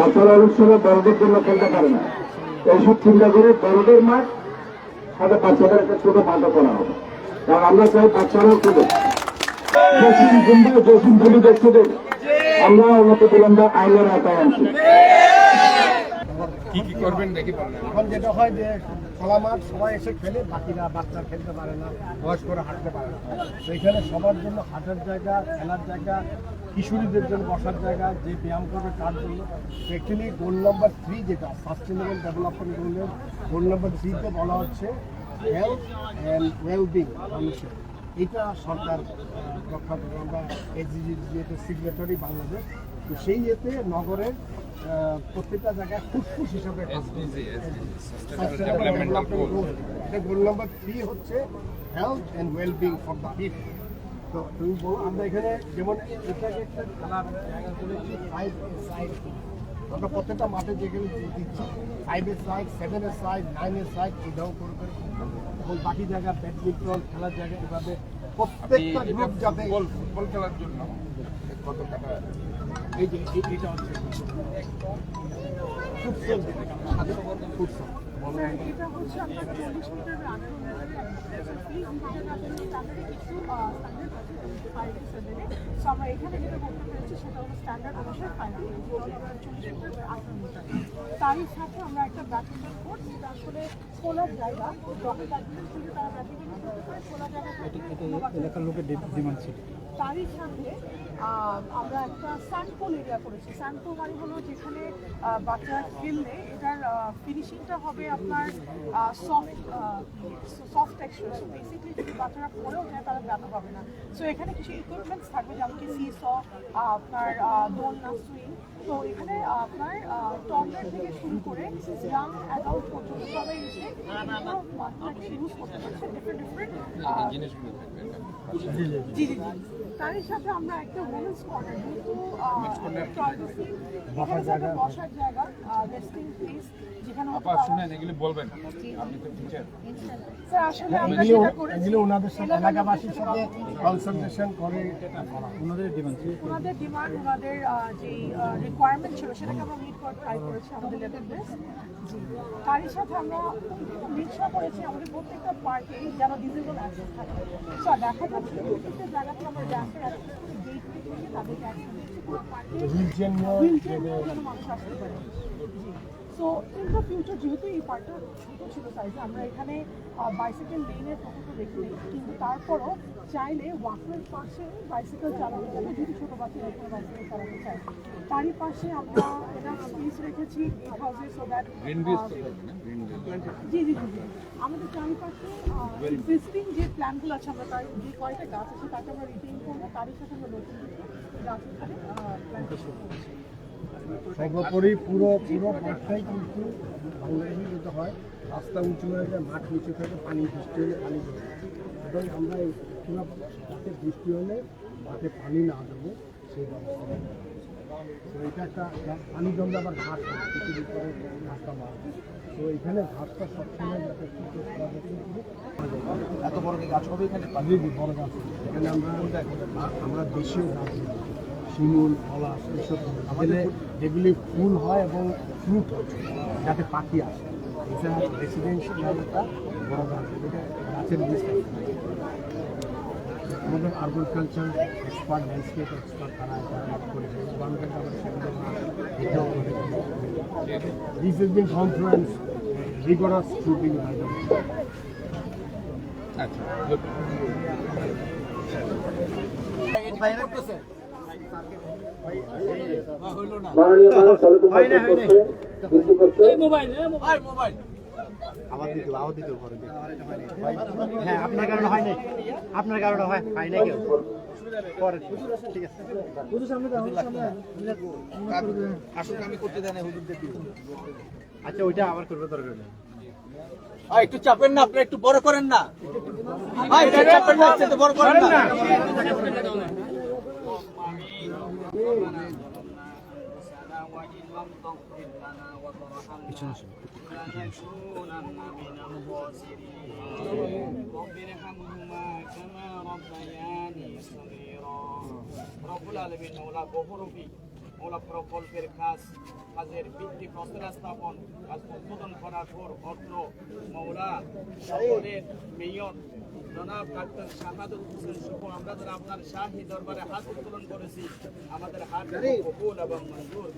বাচ্চারা অনেক সময় বড়দের জন্য খেলতে পারে না। এইসব চিন্তা করে বড়দের মাঠ সাথে বাচ্চাদের একটা ছোট মাঠও করা হবে। কারণ আমরা চাই বাচ্চারাও খেলে জসিম গুন্ডা জসিম ধনী দেখতে আমরা অনত বিলম্ব আইনের আওতায় আনছি। কি কি করবেন দেখি বলেন। এখন যেটা হয় যে খোলা মাঠ সবাই এসে খেলে বাকিরা বাচ্চা খেলতে পারে না বয়স্করা হাঁটতে পারে না। তো এখানে সবার জন্য হাঁটার জায়গা খেলার জায়গা কিশোরীদের জন্য বসার জায়গা যে ব্যায়াম করবে তার জন্য। অ্যাকচুয়ালি গোল নাম্বার থ্রি যেটা সাস্টেনেবল ডেভেলপমেন্ট গোলের গোল নাম্বার থ্রিতে বলা হচ্ছে হেলথ অ্যান্ড ওয়েলবিং মানুষের এটা সরকার রক্ষা করে আমরা যেহেতু সিগনেটরি বাংলাদেশ। তো সেই ইয়েতে নগরের প্রত্যেকটা জায়গায় ফুসফুস হিসাবে এটা গোল নাম্বার থ্রি হচ্ছে health and wellbeing for the people তো তুমি বলো আমরা এখানে যেমন এটাকে একটা খেলার জায়গা করেছি ফাইভ সাইড আমরা প্রত্যেকটা মাঠে যেখানে দিচ্ছি ফাইভের সাইড সেভেনের সাইড নাইনের সাইড এটাও করে করে এবং বাকি জায়গা ব্যাডমিন্টন খেলার জায়গা এভাবে প্রত্যেকটা গ্রুপ যাতে ফুটবল খেলার জন্য কত টাকা এই যে এই- এটা হচ্ছে ফুটসল ফুটসল এটা হচ্ছে আপনার চল্লিশ মিটার রানার স্ট্যান্ডার্ড সো আমরা যেটা সেটা হলো স্ট্যান্ডার্ড তারই সাথে আমরা একটা ব্যাডমিন্টন কোর্ট যেটা আসলে খোলার জায়গা তারা ব্যাডমিন্টন করতে পারে খোলা জায়গা এলাকার লোকের ডিমান্ড ছিল। তারই সামনে আমরা একটা স্যান্ডপোল এরিয়া করেছি। স্যান্ডপোল মানে হলো যেখানে বাচ্চারা খেললে এটার ফিনিশিংটা হবে আপনার সফট সফট টেক্সচার সো যদি বাচ্চারা পড়েও যায় তারা ব্যথা পাবে না। সো এখানে কিছু ইকুইপমেন্টস থাকবে যেমন কি সি স আপনার দোলনা সুইং তো এখানে আপনার টর্নার থেকে শুরু করে ইয়াং অ্যাডাল্ট পর্যন্ত সবাই এসে ইউজ করতে পারছে ডিফারেন্ট ডিফারেন্ট জি জি তারই সাথে আমরা একটা ওমেন্স কর্নার যেহেতু প্রাইভেসি বসার জায়গা। বসার জায়গা রেস্টিং প্লেস যেখানে আপা শুনেন এগুলি বলবেন। আপনি তো টিচার স্যার আসলে আমরা সেটা করেছি এগুলো ওনাদের সাথে এলাকাবাসীর সাথে কনসালটেশন করে। ওনাদের ডিমান্ড ওনাদের ডিমান্ড ওনাদের যে রিকোয়ারমেন্ট ছিল সেটাকে আমরা মিট করার ট্রাই করেছি আমাদের লেভেল বেস্ট জি। তারই সাথে আমরা নিশ্চয় করেছি আমাদের প্রত্যেকটা পার্কে যেন ডিজেবল অ্যাক্সেস থাকে। সো দেখা যাচ্ছে প্রত্যেকটা জায়গাতে আমরা গ্যাসের অ্যাক্সেস গেট থেকে তাদেরকে অ্যাক্সেস দিচ্ছি। পুরো পার্কে রিলিজিয়ন হুইলচেয়ার নিয়েও যেন মানুষ আসতে পারে। সো ইন দ্য ফিউচার যেহেতু এই পার্কটা ছোটো ছিল সাইজে আমরা এখানে বাইসাইকেল লেনের কথা তো দেখিনি কিন্তু তারপরও চাইলে ওয়াকের পাশে বাইসাইকেল চালানো যাবে যদি ছোটো বাচ্চারা এখানে বাইসাইকেল চালাতে চায় তারই পাশে আমরা এটা স্পেস রেখেছি এইট হাউসে সো দ্যাট জি জি জি আমাদের চারিপাশে এক্সিস্টিং যে প্ল্যানগুলো আছে আমরা তার যে কয়েকটা গাছ আছে তাকে আমরা রিটেইন করব। তারই সাথে আমরা নতুন কিছু গাছ করছি। সর্বোপরি পুরো পুরো মাঠটাই কিন্তু বাংলাদেশে যেতে হয়। রাস্তা উঁচু হয়ে যায় মাঠ নিচু থাকে পানি বৃষ্টি হলে পানি জমে এবং আমরা এই পুরো মাঠে বৃষ্টি হলে মাঠে পানি না দেবো সেই ব্যবস্থা। তো এটা একটা পানি জমলে আবার ঘাস হয় কিছুদিন পরে ঘাসটা মারবে তো এখানে ঘাসটা সবসময় যাতে এত বড় গাছ হবে এখানে? বড় গাছ। এখানে আমরা আমরা দেশীয় গাছ। শিমুল পলাশ এইসব আমাদের যেগুলি ফুল হয় এবং ফ্রুট হয় যাতে পাখি আসে। এটা রেসিডেন্সিয়াল একটা বড় গাছ এটা গাছের বীজ আমাদের আর্বরকালচার এক্সপার্ট ল্যান্ডস্কেপ এক্সপার্ট তারা এটা করেছে। গভর্নমেন্ট আবার সেগুলো এটাও this is been and rigorous scrutiny by the আচ্ছা. আপনার কারণে হয় হয় নাই কেউ আচ্ছা ওইটা আবার করবে দরকার নেই। একটু চাপেন না, আপনি একটু বড় করেন না। বড় করেন না। রব্বুল আলামিন মাওলা গফুর মৌলা প্রকল্পের কাজ কাজের ভিত্তি প্রস্তর স্থাপন কাজ উদ্বোধন করার পর অত্র মৌলা শহরের মেয়র জনাব ডাক্তার শাহাদুল হোসেন সহ আমরা যারা আপনার শাহী দরবারে হাত উত্তোলন করেছি আমাদের হাত কবুল এবং মঞ্জুর।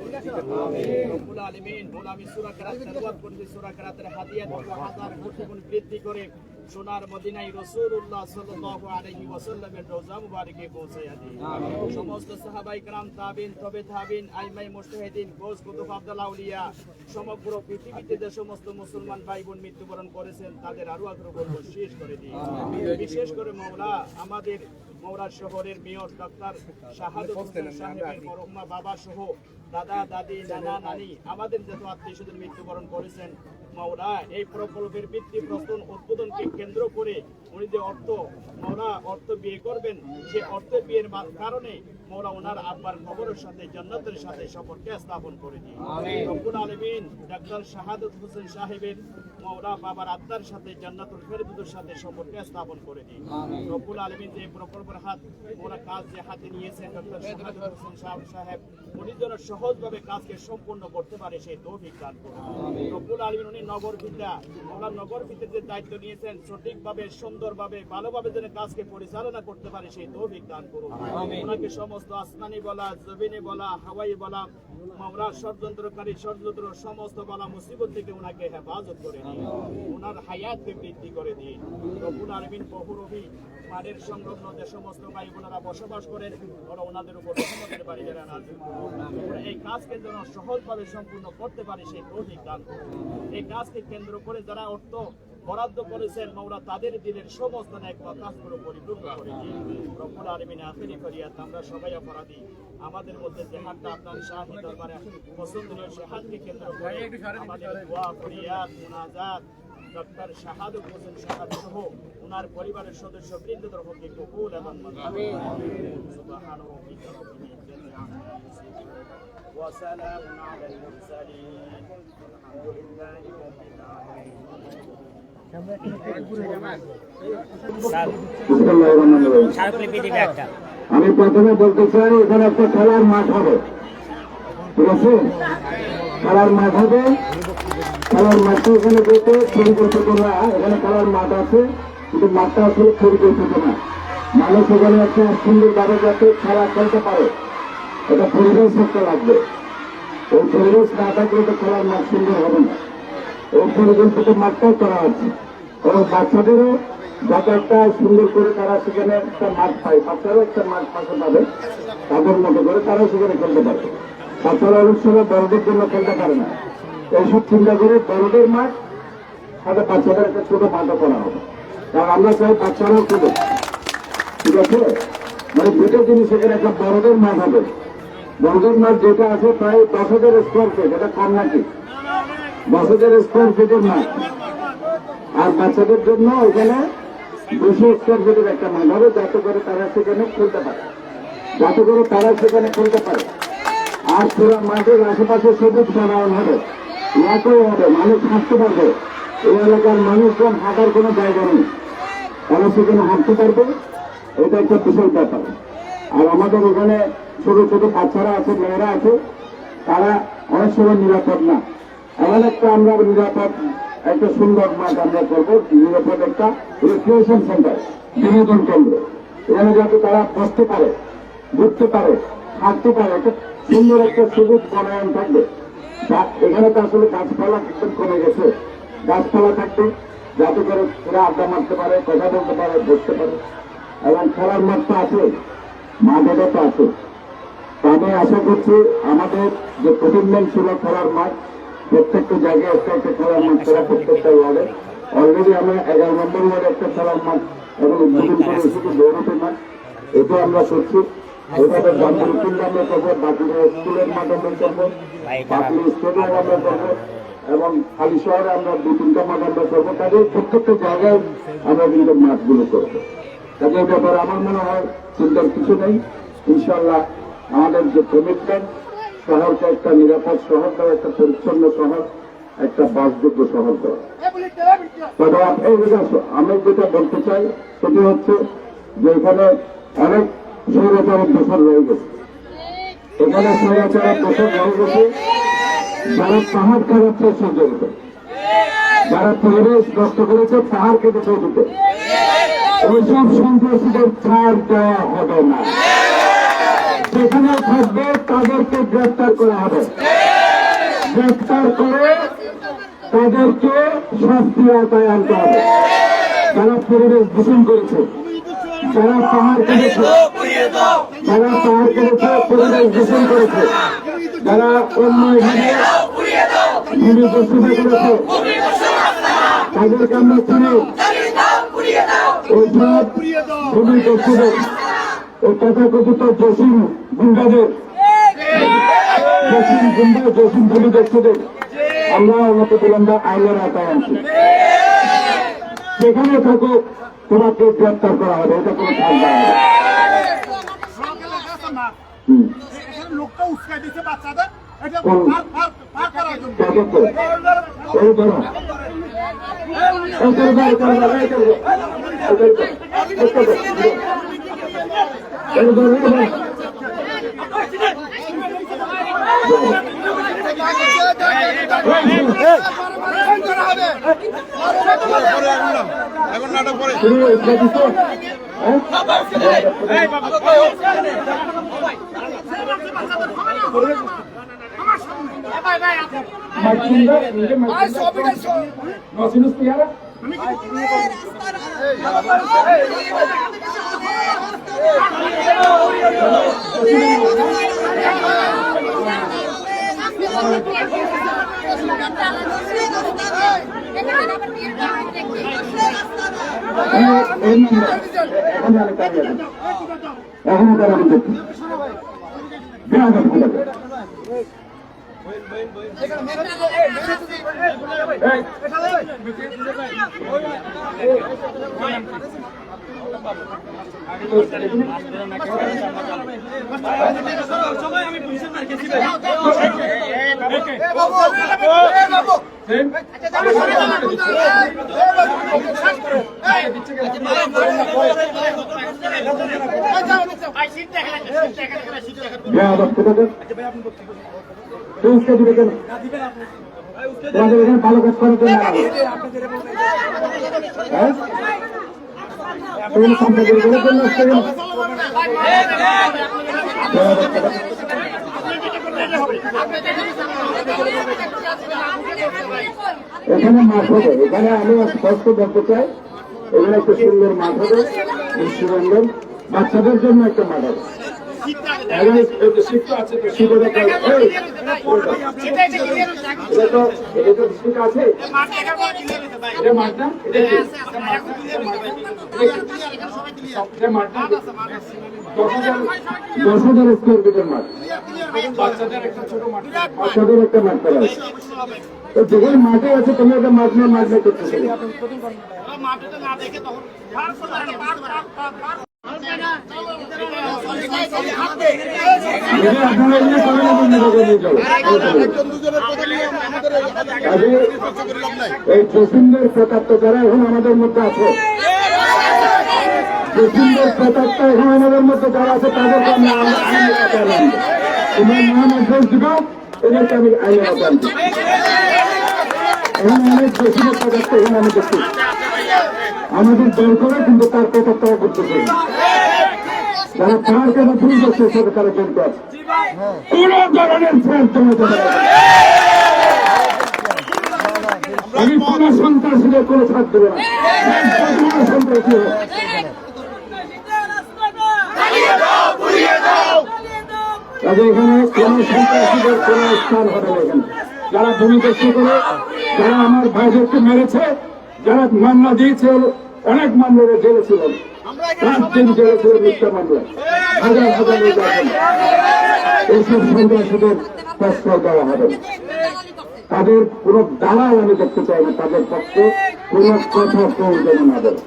রব্বুল আলামিন মৌলা আমি সূরা কেরাত তেলাওয়াত করেছি সূরা কেরাতের হাদিয়া হাজার কোটি গুণ বৃদ্ধি করে। সোনার মদিনাই রসুল্লাহ সাল্লাহ আলহি ওসাল্লামের রোজা মুবারকে পৌঁছাইয়া দিন সমস্ত সাহাবাই গ্রাম তাবিন তবে থাবিন আইমাই মুস্তাহিদিন গোজ কুতুব আবদালাউলিয়া সমগ্র পৃথিবীতে যে সমস্ত মুসলমান ভাই বোন মৃত্যুবরণ করেছেন তাদের আরও আগ্রহ করব শেষ করে দিন। বিশেষ করে মৌলা আমাদের মৌরা শহরের মেয়র ডাক্তার শাহাদত সাহেবের মরহমা বাবা সহ দাদা দাদি নানা নানি আমাদের যত আত্মীয় স্বজন মৃত্যুবরণ করেছেন মাওলা এই প্রকল্পের ভিত্তি প্রস্তুত উদ্বোধনকে কেন্দ্র করে উনি যে অর্থ মাওলা অর্থ বিয়ে করবেন সে অর্থ বিয়ের কারণে মাওলা ওনার আব্বার খবরের সাথে জান্নাতের সাথে সম্পর্কে স্থাপন করে রব্বুল আলামিন ডাক্তার শাহাদত হোসেন সাহেবের মাওলা বাবার আত্মার সাথে জান্নাতুল ফেরদৌসের সাথে সম্পর্কে স্থাপন করে দিন রব্বুল আলামিন যে প্রকল্পের হাত ওরা কাজ যে হাতে নিয়েছেন শাহাদত হোসেন সাহেব উনি যেন সহজভাবে কাজকে সম্পূর্ণ করতে পারে সেই তৌফিক দান করুন। রব্বুল আলামিন উনি নগর বিদ্যা ওনার নগর বিদ্যার যে দায়িত্ব নিয়েছেন সঠিকভাবে সুন্দরভাবে ভালোভাবে যেন কাজকে পরিচালনা করতে পারে সেই তৌফিক দান করুন। ওনাকে সমস্ত আসমানি বলা জমিনে বলা হাওয়াই বলা মামলা ষড়যন্ত্রকারী ষড়যন্ত্র সমস্ত বলা মুসিবত থেকে ওনাকে হেফাজত করে দিন। ওনার হায়াতকে বৃদ্ধি করে দিন। রব্বুল আলমিন বহুরবি মানের সংলগ্ন যে সমস্ত ভাই বোনেরা বসবাস করেন, ওরা ওনাদের উপর রহমতের বাড়ি যারা নাজিল এই কাজকে যেন সহজভাবে সম্পূর্ণ করতে পারে, সেই তৌফিক দান এই কাজকে কেন্দ্র করে যারা অর্থ বরাদ্দ করেছেন মৌলা তাদের দিনের সমস্ত ন্যাক কাজগুলো পরিপূর্ণ করে দিন। রব্বুল আলমিন আখেরি ফরিয়াদ, আমরা সবাই অপরাধী। আমাদের মধ্যে যে হাতটা আপনার শাহী দরবারে পছন্দনীয় সে কেন্দ্র করে আমাদের দোয়া ফরিয়াদ মুনাজাত ডক্টর শাহাদুল হোসেন সাহাব সহ ওনার পরিবারের সদস্য বৃন্দদের হকে কবুল এবং আমি প্রথমে বলতে চাই এখানে একটা খেলার মাঠ হবে। ঠিক আছে? খেলার মাঠ হবে। খেলার মাঠটা এখানে বলতে এখানে খেলার মাঠ আছে। কিন্তু মাঠটা আসলে পরিকল্পিত না। মানুষ এখানে একটা সুন্দরভাবে যাতে খেলা খেলতে পারে। এটা পরিবেশ একটা লাগবে। ওই পরিবেশ না থাকলে মাঠ সুন্দর হবে না। এই পরিকল্পিত মাঠটাও করা হচ্ছে। এবং বাচ্চাদেরও যাতে একটা সুন্দর করে তারা সেখানে একটা মাঠ পায়। বাচ্চারাও একটা মাঠ পাশে পাবে। তাদের মতো করে তারাও সেখানে খেলতে পারে বাচ্চারা অনেক সময় বড়দের জন্য খেলতে পারে না। এইসব চিন্তা করে বড়দের মাঠ সাথে বাচ্চাদের একটা ছোট মাঠও করা হবে। কারণ আমরা চাই বাচ্চারাও খেলে। ঠিক আছে? মানে দুটো জিনিস এখানে একটা বড়দের মাঠ হবে। বড়দের মাঠ যেটা আছে প্রায় দশ হাজার স্কোয়ার ফিট এটা কম নাকি? দশ হাজার স্কোয়ার ফিটের মাঠ। আর বাচ্চাদের জন্য ওখানে দুশো স্কোয়ার ফিটের একটা মাঠ হবে, যাতে করে তারা সেখানে খেলতে পারে। যাতে করে তারা সেখানে খেলতে পারে। আর পুরো মাঠের আশেপাশে সবুজ বানানো হবে। ইয়াকেও হবে, মানুষ হাঁটতে পারবে। এই এলাকার মানুষজন হাঁটার কোনো জায়গা নেই। তারা সেখানে হাঁটতে পারবে, এটা একটা বিশাল ব্যাপার। আর আমাদের এখানে ছোট ছোট বাচ্চারা আছে, মেয়েরা আছে, তারা অনেক সময় নিরাপদ না। এমন একটা আমরা নিরাপদ, একটা সুন্দর মাঠ আমরা করব, নিরাপদ একটা রিক্রিয়েশন সেন্টার, বিনোদন কেন্দ্র। এখানে যাতে তারা বসতে পারে, ঘুরতে পারে, হাঁটতে পারে, একটা সুন্দর একটা সবুজ বনায়ন থাকবে। এখানে তো আসলে গাছপালা একদম কমে গেছে। গাছপালা থাকবে, যাতে করে এরা আড্ডা মারতে পারে, কথা বলতে পারে, বসতে পারে। এবং খেলার মাঠ তো আছে মাঠেরও তো আছে। আমি আশা করছি আমাদের যে কমিটমেন্ট ছিল খেলার মাঠ, প্রত্যেকটা জায়গায় একটা একটা খেলার মাঠ করা প্রত্যেকটা ওয়ার্ডে। অলরেডি আমরা এগারো নম্বর ওয়ার্ডে একটা খেলার মাঠ এবং উদ্বোধন করে এসেছি দৌড়তে মাঠ। এটা আমরা করছি। করব এবং খালি শহরে আমরা দু তিনটা মাঠ করব কাজে প্রত্যেকটা জায়গায় আমরা কিন্তু মাঠগুলো করব। এই ব্যাপারে আমার মনে হয় চিন্তার কিছু নেই। ইনশাল্লাহ আমাদের যে কমিটমেন্ট শহরকে একটা নিরাপদ শহর দেওয়া একটা পরিচ্ছন্ন শহর একটা বাসযোগ্য শহর দেওয়া। তবে আসো, আমি যেটা বলতে চাই সেটি হচ্ছে যে এখানে অনেক স্বৈরাচারের দোষর রয়ে গেছে। এখানে সমাচার বছর হয়ে গেছে। যারা পাহাড় খারাপছে সঞ্জরিত যারা পরিবেশ নষ্ট করেছে, পাহাড় কেটে চলতে ওইসব সন্ত্রাসীদের ছাড় দেওয়া হবে না। যেখানে থাকবে তাদেরকে গ্রেফতার করা হবে। গ্রেফতার করে তাদেরকে শাস্তি আওতায় আনতে হবে। যারা পরিবেশ দূষণ করেছে। যারা পাহাড় কেটেছে যারা পাহাড় কেটেছে পরিবেশ দূষণ করেছে যারা অন্যভাবে ভূমি দূষিত করেছে তাদেরকে আমরা চিনি ওইসব ভূমি দূষিত সেখানে থাকুক তোমাকে গ্রেপ্তার করা হবে এটা কোনো দেওয়া হবে হ্যাঁ? এখন আমি কারিয়ে দিই এখন তারা আমি দেখি বিরাট ভুল কাজ করার হ্যাঁ সম্পদের জন্য আসছে এখানে মাঠ হবে, এখানে আমি স্পষ্ট বলতে চাই। এখানে একটা সুন্দর মাঠ হবে বাচ্চাদের জন্য একটা মাঠ হবে। তো আছে তো এটা তো আছে? দশ হাজার স্কোয়ার ফিটের মাঠ বাচ্চাদের একটা ছোট মাঠ বাচ্চাদের একটা মাঠ আছে মাঠে আছে তুমি একটা মাঠ নিয়ে মাঠ নিয়ে করতেছো এই জসিমদের প্রতাপ যারা এখন আমাদের মধ্যে আছে জসিমদের প্রতাপ এখন আমাদের মধ্যে যারা আছে তাদেরকে আমি আইন- আইনের আওতায় আনব। তোমার নাম অ্যাড্রেস দিব এদেরকে আমি আইনের এখন অনেক জসিমের প্রতাপ এখন আমি দেখছি আমাদের দল করে কিন্তু তার প্রতাপ তারা করতেছে। যারা তার কেন ভুল করছে, সেটা তারা আছে কোন ধরনের ফ্যান পারে না। আমি কোন সন্ত্রাসীদের কোনো ছাড় দেবো না সন্ত্রাসী কাজে এখানে কোন সন্ত্রাসীদের কোন স্থান হবে না এখানে যারা ভূমিদস্যু করে যারা আমার ভাইদেরকে মেরেছে যারা মামলা দিয়েছে অনেক মামলা জেলে ছিল রাত দিন জেলে ছিল মিথ্যা মামলা। হাজার হাজার লোক আছেন এইসব সন্ত্রাসীদের প্রশ্রয় দেওয়া হবে। তাদের কোন দালাল আমি দেখতে চাই না। তাদের পক্ষে কোন কথা প্রয়োজন না দেয়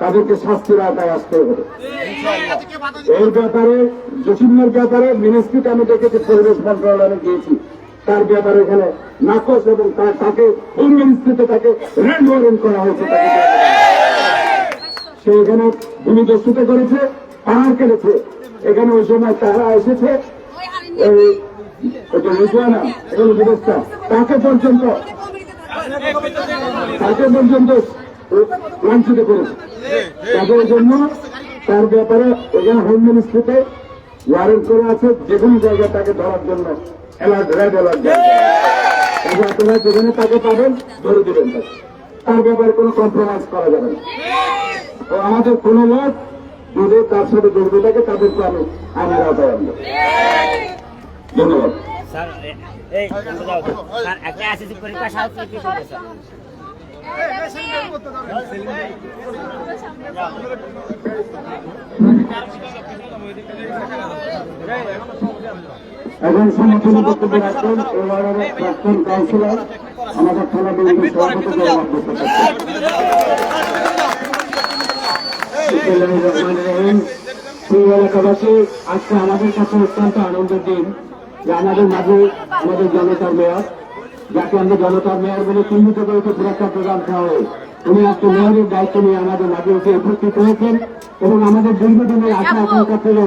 তাদেরকে শাস্তির আওতায় আসতে হবে। এর ব্যাপারে জসিমের ব্যাপারে মিনিস্ট্রিতে আমি দেখেছি পরিবেশ মন্ত্রণালয়ে গিয়েছি। তার ব্যাপারে এখানে নাকচ এবং তাকে হোম তাকে রেড করা হয়েছে সে এখানে ভূমিদস্যুতে করেছে, পাহাড় কেটেছে। এখানে ওই সময় তারা এসেছে তাকে পর্যন্ত তাকে পর্যন্ত লাঞ্ছিত করেছে। তাদের জন্য তার ব্যাপারে এখানে হোম মিনিস্ট্রিতে ওয়ারেন্ট করে আছে যে কোনো জায়গায় তাকে ধরার জন্য। রেড অ্যালার্ট তবে আপনারা যেখানে তাকে পাবেন ধরে দেবেন তাকে তার ব্যাপারে কোনো কম্প্রোমাইজ করা যাবে না। ও আমাদের কোনো লোক যদি তার সাথে জড়িত থাকে তাদেরকে আমি আওতায় আনব। ধন্যবাদ। তো। পরীক্ষা এখন সমর্থন বক্তব্য রাখবেন ওয়ার্ডের প্রাক্তন কাউন্সিলর আমাদের থানা বিএনপির সভাপতি এলাকাবাসী আজকে আমাদের কাছে অত্যন্ত আনন্দের দিন যে আমাদের মাঝে আমাদের জনতার মেয়র যাকে আমরা জনতার মেয়র বলে চিহ্নিত করেছে পুরস্কার প্রদান শহরে উনি আজকে মেয়রের দায়িত্ব নিয়ে আমাদের মাঝে এসে উপস্থিত হয়েছেন এবং আমাদের দীর্ঘদিনের আশা আকাঙ্ক্ষা ছিল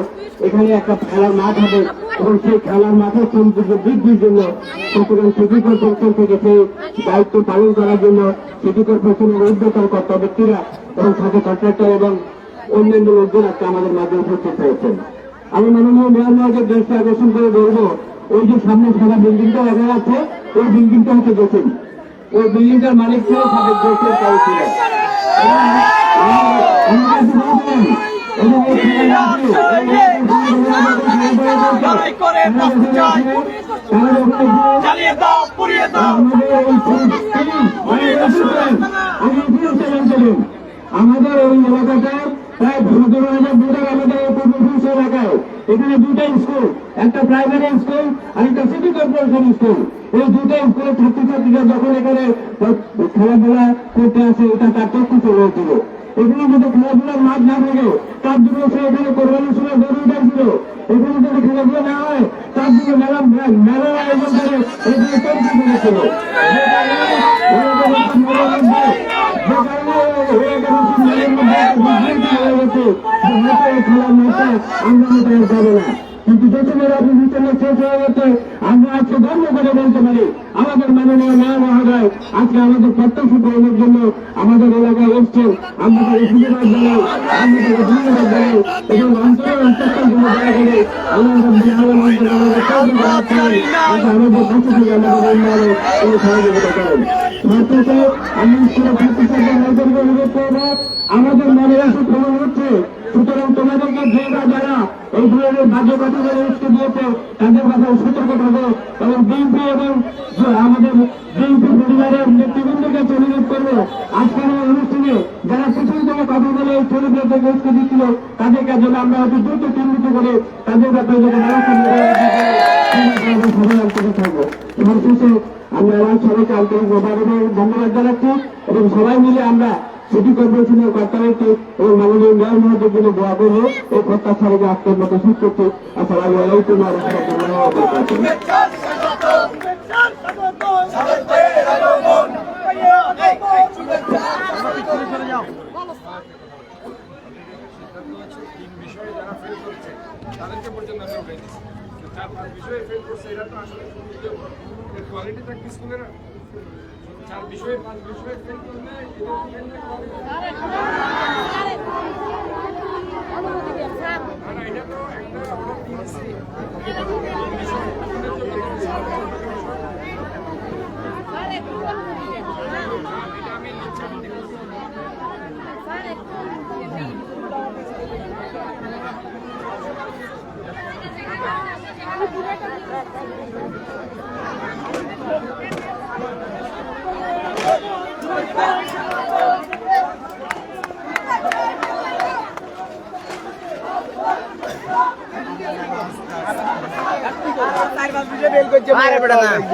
এখানে একটা খেলার মাঠ হবে। এবং সেই খেলার মাঠের সৌন্দর্য বৃদ্ধির জন্য সুতরাং সিটি কর্পোরেশন থেকে সেই দায়িত্ব পালন করার জন্য সিটি কর্পোরেশনের উদ্যোগের কর্তা ব্যক্তিরা এবং সাথে কন্ট্রাক্টর এবং অন্যান্য লোকজন আজকে আমাদের মাঝে উপস্থিত হয়েছেন। আমি মাননীয় মেয়র মহাজের দৃষ্টি আকর্ষণ করে বলব, ওই যে সামনে সাদা বিল্ডিংটা দেখা যাচ্ছে, ওই বিল্ডিংটা হচ্ছে গোসেন ওই বিল্ডিংটার মালিক ছিল সাবেক কাউন্সিলর এবং আমাদের এই এলাকাটায় প্রায় পনেরো হাজার ভোটার আমাদের পূর্বপুরুষ এলাকায় এখানে দুটা স্কুল, একটা প্রাইমারি স্কুল আর একটা সিটি কর্পোরেশন স্কুল এই দুটা স্কুলের ছাত্রছাত্রীরা যখন এখানে খেলাধুলা করতে আসে, এটা তার চক্ষু চলে এখানে যদি খেলাধুলার মাঠ না থাকে, তার জন্য সে এখানে কোরবানির সময় গরু উঠাইছিল এখানে যদি খেলাধুলা না হয়, তার জন্য মেলা মেলা আয়োজন করে এখানে তৈরি করেছিল যে কারণে যে কিন্তু দেশের অভিযোগ শেষ হয়ে গেছে। আমরা আজকে গর্ব করে বলতে পারি, আমাদের মাননীয় ন্যায় মহোদয় আজকে আমাদের প্রত্যক্ষ গ্রহণের জন্য আমাদের এলাকায় এসছেন। আমরা তাকে সুবিধার জানাই, আমরা তাকে ধন্যবাদ জানাই। এবং অন্তরের অন্তর্ষণ জন্য দয়া করে আমাদের বিহারের মন্ত্রী আমাদের করেন, আমাদের আমাদের উন্নয়নে সহযোগিতা করেন। আমি আমাদের মনে রাখা প্রমাণ হচ্ছে। সুতরাং তোমাদেরকে যারা যারা এই ধরনের বাজে কথা বলে উঠতে দিয়েছে তাদের কথা সতর্ক থাকো। এবং বিএনপি এবং আমাদের বিএনপি পরিবারের নেতৃবৃন্দকে অনুরোধ করব আজকের এই অনুষ্ঠানে যারা পিছন থেকে কথা বলে এই ছেলেদেরকে উঠতে দিচ্ছিল তাদেরকে যেন আমরা অতি দ্রুত চিহ্নিত করে তাদের ব্যাপারে যেন ব্যবস্থা পারি, সবাই আন্তরিক আমরা সবাইকে আন্তরিকভাবে ধন্যবাদ জানাচ্ছি এবং সবাই মিলে আমরা সিটি কর্পোরেশনের কর্তাদেরকে এবং মাননীয় মেয়র মহোদয়ের জন্য দোয়া করব। এই প্রত্যাশা রেখে আজকের মতো শেষ তাদেরকে পর্যন্ত বিষয়ে ফেল করছে, এরা তো আসলে কোয়ালিটি স্কুলের চার বিষয়ে বেটা না। আমি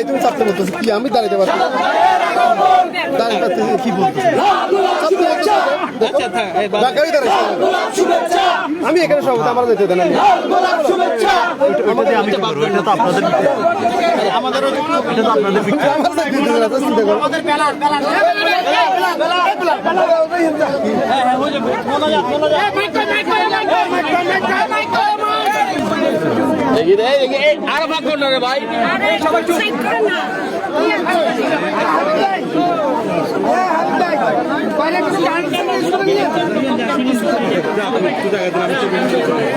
ভাই তুমি চাপতে বলতেছো। কি আমি দাঁড়াতে পারছি না। দাঁড়াতে পারতেছি কি বলতেছি দাঁড়াইছি আমি। আমি এখানে সব আমার যেতে দেন আমি। আমাদের আর ভাগ করল রে ভাই। সবাই চুপ।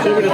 ছবিটা